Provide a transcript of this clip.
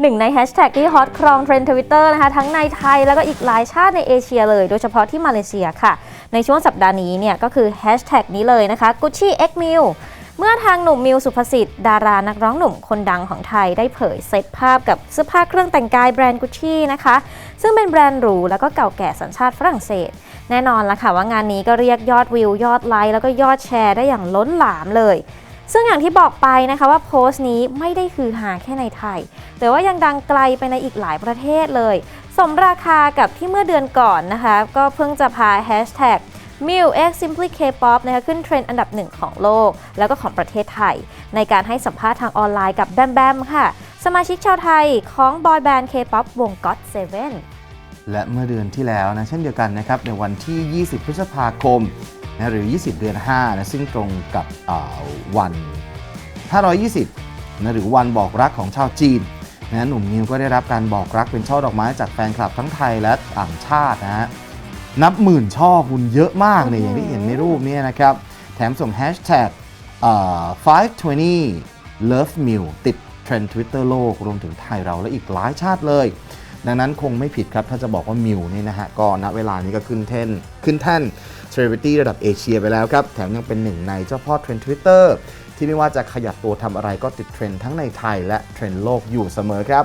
หนึ่งในแฮชแท็กที่ฮอตครองเทรนด์ทวิตเตอร์นะคะทั้งในไทยแล้วก็อีกหลายชาติในเอเชียเลย โดยเฉพาะที่มาเลเซียค่ะ ในช่วงสัปดาห์นี้เนี่ยก็คือแฮชแท็กนี้เลยนะคะ Gucci X Mill เมื่อทางหนุ่มมิวสุภสิทธิ์ดารานักร้องหนุ่มคนดังของไทยได้เผยเซตภาพกับเสื้อผ้าเครื่องแต่งกายแบรนด์กุชชี่นะคะ ซึ่งเป็นแบรนด์หรูแล้วก็เก่าแก่สัญชาติฝรั่งเศส แน่นอนละค่ะว่างานนี้ก็เรียกยอดวิวยอดไลค์แล้วก็ยอดแชร์ได้อย่างล้นหลามเลย ซึ่งอย่างที่บอกไปนะคะว่าโพสต์นี้ไม่ได้คือหาแค่ในไทย แต่ว่ายังดังไกลไปในอีกหลายประเทศเลย สมราคากับที่เมื่อเดือนก่อนนะคะ ก็เพิ่งจะพาแฮชแท็ก m i l x Simply K-pop นะคะขึ้นเทรนด์อันดับหนึ่งของโลก แล้วก็ของประเทศไทย ในการให้สัมภาษณ์ทางออนไลน์กับแบมแบมค่ะ สมาชิกชาวไทยของบอยแบนด์ K-pop วง God7 และเมื่อเดือนที่แล้วนะเช่นเดียวกันนะครับในวันที่ 20 พฤษภาคม นะหรือ 20 เดือน5นะซึ่งตรงกับอ่าวัน520นะหรือวันบอกรักของชาวจีนนะหนุ่มนิวก็ได้รับการบอกรักเป็นช่อดอกไม้จากแฟนคลับทั้งไทยและต่างชาตินะฮะนับหมื่นช่อคุณเยอะมากเลยอย่างที่เห็นในรูปเนี้นะครับ แถมส่งแฮชแท็ก520 love meal ติดเทรนด์ Twitter โลก รวมถึงไทยเราและอีกหลายชาติเลย ดังนั้นคงไม่ผิดครับ ถ้าจะบอกว่ามิวนี่นะฮะ ก็ณเวลานี้ก็ขึ้นเท่นขึ้นแท่น Celebrity ระดับเอเชียไปแล้วครับ แถมยังเป็นหนึ่งในเจ้าพ่อเทรนด์ทวิตเตอร์ที่ไม่ว่าจะขยับตัวทำอะไรก็ติดเทรนด์ทั้งในไทยและเทรนด์โลกอยู่เสมอครับ